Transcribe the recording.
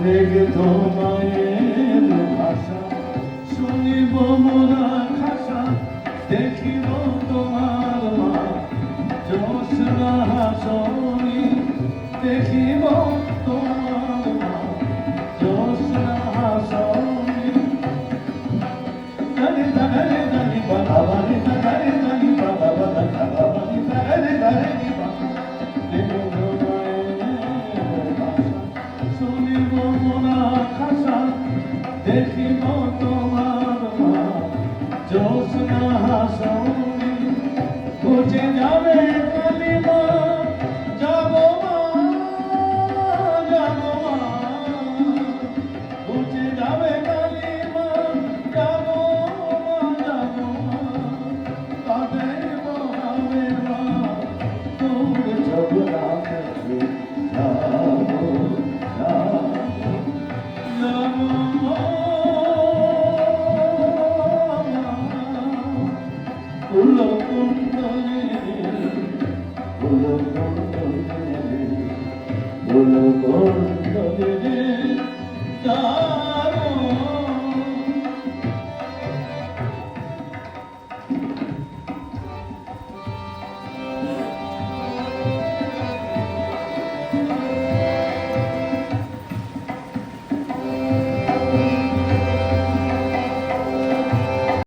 স্নেগ্ধ মায়ের ভাষা। শুনিব মোরা খাসা, দেখিব তোমার মা। জোসনা হাসনি, দেখিব তোমার মা। জোসনা হাসনি। জানি জানি জানি বাবা, বানি জানি জানি বাবা বাবা বাবা, বানি দেখিব তোমার জোসনা হাসনি বুঝে যাবে কুল কুণ্ডলে যা